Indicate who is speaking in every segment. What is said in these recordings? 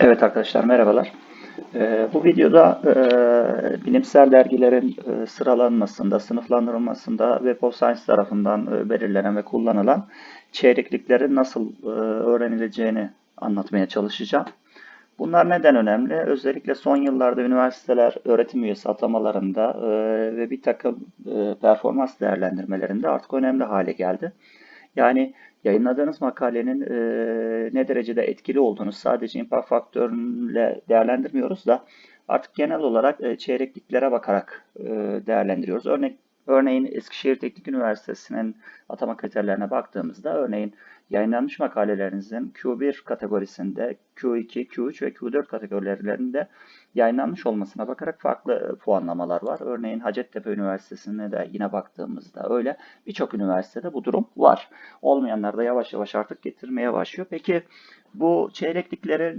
Speaker 1: Evet arkadaşlar merhabalar. Ee, bu videoda e, bilimsel dergilerin e, sıralanmasında, sınıflandırılmasında Web of Science tarafından e, belirlenen ve kullanılan çeyrekliklerin nasıl e, öğrenileceğini anlatmaya çalışacağım. Bunlar neden önemli? Özellikle son yıllarda üniversiteler öğretim üyesi atamalarında e, ve bir takım e, performans değerlendirmelerinde artık önemli hale geldi. Yani yayınladığınız makalenin e, ne derecede etkili olduğunu sadece impact faktörüyle değerlendirmiyoruz da artık genel olarak e, çeyrekliklere bakarak e, değerlendiriyoruz. Örnek Örneğin Eskişehir Teknik Üniversitesi'nin atama kriterlerine baktığımızda örneğin yayınlanmış makalelerinizin Q1 kategorisinde, Q2, Q3 ve Q4 kategorilerinde yayınlanmış olmasına bakarak farklı puanlamalar var. Örneğin Hacettepe Üniversitesi'ne de yine baktığımızda öyle. Birçok üniversitede bu durum var. Olmayanlar da yavaş yavaş artık getirmeye başlıyor. Peki bu çeyreklikleri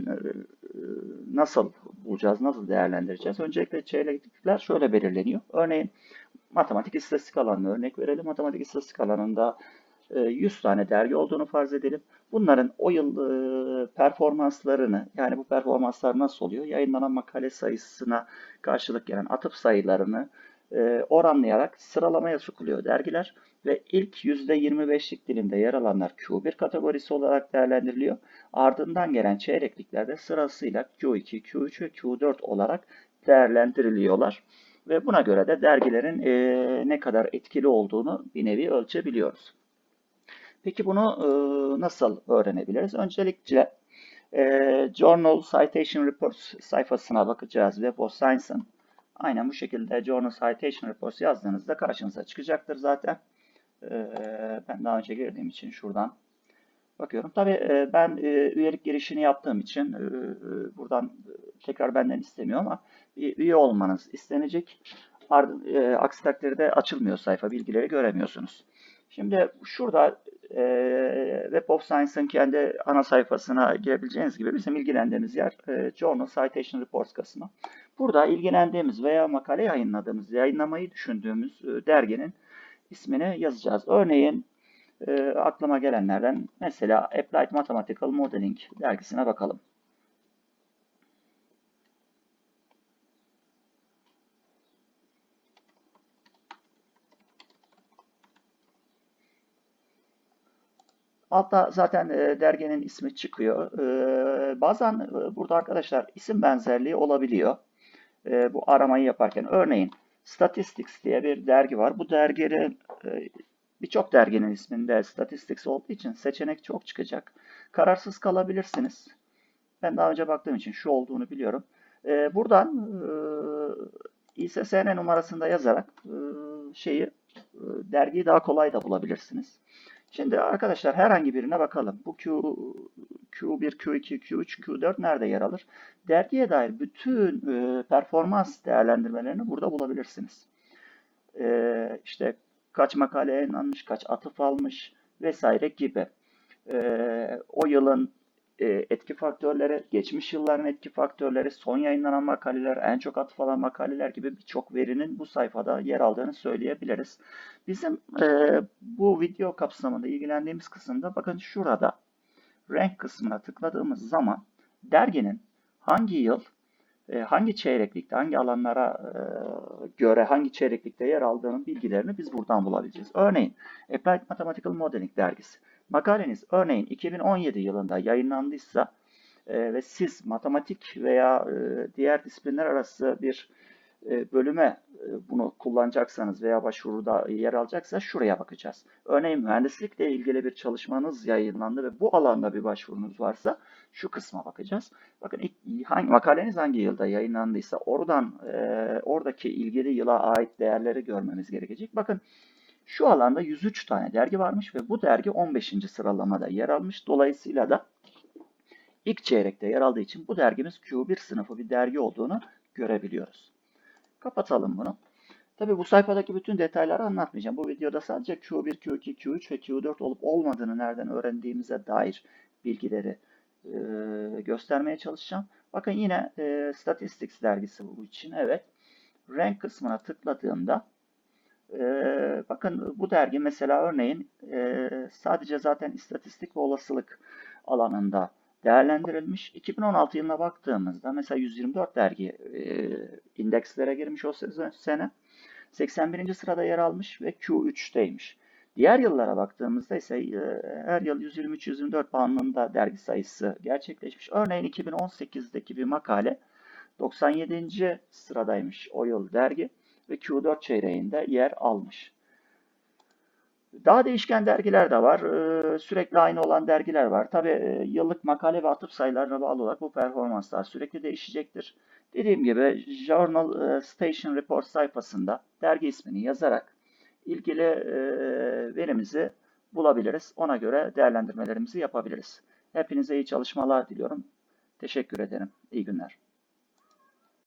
Speaker 1: nasıl bulacağız, nasıl değerlendireceğiz? Öncelikle çeyreklikler şöyle belirleniyor. Örneğin matematik istatistik alanına örnek verelim. Matematik istatistik alanında 100 tane dergi olduğunu farz edelim. Bunların o yıl performanslarını yani bu performanslar nasıl oluyor? Yayınlanan makale sayısına karşılık gelen atıf sayılarını oranlayarak sıralamaya sokuluyor dergiler ve ilk %25'lik dilimde yer alanlar Q1 kategorisi olarak değerlendiriliyor. Ardından gelen çeyrekliklerde sırasıyla Q2, Q3 ve Q4 olarak değerlendiriliyorlar. Ve buna göre de dergilerin e, ne kadar etkili olduğunu bir nevi ölçebiliyoruz. Peki bunu e, nasıl öğrenebiliriz? Öncelikle e, Journal Citation Reports sayfasına bakacağız Web of Science'ın. Aynen bu şekilde Journal Citation Reports yazdığınızda karşınıza çıkacaktır zaten. E, ben daha önce girdiğim için şuradan bakıyorum. Tabii e, ben e, üyelik girişini yaptığım için e, buradan tekrar benden istemiyor ama bir üye olmanız istenecek. Aksi takdirde açılmıyor sayfa, bilgileri göremiyorsunuz. Şimdi şurada e, Web of Science'ın kendi ana sayfasına girebileceğiniz gibi bizim ilgilendiğimiz yer e, Journal Citation Reports kısmı. Burada ilgilendiğimiz veya makale yayınladığımız, yayınlamayı düşündüğümüz e, derginin ismini yazacağız. Örneğin e, aklıma gelenlerden mesela Applied Mathematical Modeling dergisine bakalım. Altta zaten e, derginin ismi çıkıyor. E, bazen e, burada arkadaşlar isim benzerliği olabiliyor. E, bu aramayı yaparken. Örneğin Statistics diye bir dergi var. Bu derginin e, birçok derginin isminde Statistics olduğu için seçenek çok çıkacak. Kararsız kalabilirsiniz. Ben daha önce baktığım için şu olduğunu biliyorum. E, buradan e, İSSN numarasında yazarak e, şeyi e, dergiyi daha kolay da bulabilirsiniz. Şimdi arkadaşlar herhangi birine bakalım. Bu Q, Q1, Q2, Q3, Q4 nerede yer alır? Dergiye dair bütün e, performans değerlendirmelerini burada bulabilirsiniz. E, işte kaç makale yayınlanmış, kaç atıf almış vesaire gibi. E, o yılın e, etki faktörleri, geçmiş yılların etki faktörleri, son yayınlanan makaleler, en çok atıf alan makaleler gibi birçok verinin bu sayfada yer aldığını söyleyebiliriz. Bizim e, bu video kapsamında ilgilendiğimiz kısımda bakın şurada renk kısmına tıkladığımız zaman derginin hangi yıl, hangi çeyreklikte, hangi alanlara e, göre hangi çeyreklikte yer aldığının bilgilerini biz buradan bulabileceğiz. Örneğin Applied Mathematical Modeling dergisi. Makaleniz örneğin 2017 yılında yayınlandıysa e, ve siz matematik veya e, diğer disiplinler arası bir bölüme bunu kullanacaksanız veya başvuruda yer alacaksa şuraya bakacağız. Örneğin mühendislikle ilgili bir çalışmanız yayınlandı ve bu alanda bir başvurunuz varsa şu kısma bakacağız. Bakın hangi makaleniz hangi yılda yayınlandıysa oradan e, oradaki ilgili yıla ait değerleri görmemiz gerekecek. Bakın şu alanda 103 tane dergi varmış ve bu dergi 15. sıralamada yer almış. Dolayısıyla da ilk çeyrekte yer aldığı için bu dergimiz Q1 sınıfı bir dergi olduğunu görebiliyoruz. Kapatalım bunu. Tabi bu sayfadaki bütün detayları anlatmayacağım. Bu videoda sadece Q1, Q2, Q3 ve Q4 olup olmadığını nereden öğrendiğimize dair bilgileri e, göstermeye çalışacağım. Bakın yine e, Statistics dergisi bu için. Evet. Renk kısmına tıkladığımda e, bakın bu dergi mesela örneğin e, sadece zaten istatistik ve olasılık alanında değerlendirilmiş. 2016 yılına baktığımızda mesela 124 dergi e, indekslere girmiş o se- sene. 81. sırada yer almış ve Q3'teymiş. Diğer yıllara baktığımızda ise e, her yıl 123-124 bandında dergi sayısı gerçekleşmiş. Örneğin 2018'deki bir makale 97. sıradaymış o yıl dergi ve Q4 çeyreğinde yer almış. Daha değişken dergiler de var. Ee, Sürekli aynı olan dergiler var. Tabii e, yıllık makale ve atıf sayılarına bağlı olarak bu performanslar sürekli değişecektir. Dediğim gibi Journal e, Station Report sayfasında dergi ismini yazarak ilgili e, verimizi bulabiliriz. Ona göre değerlendirmelerimizi yapabiliriz. Hepinize iyi çalışmalar diliyorum. Teşekkür ederim. İyi günler.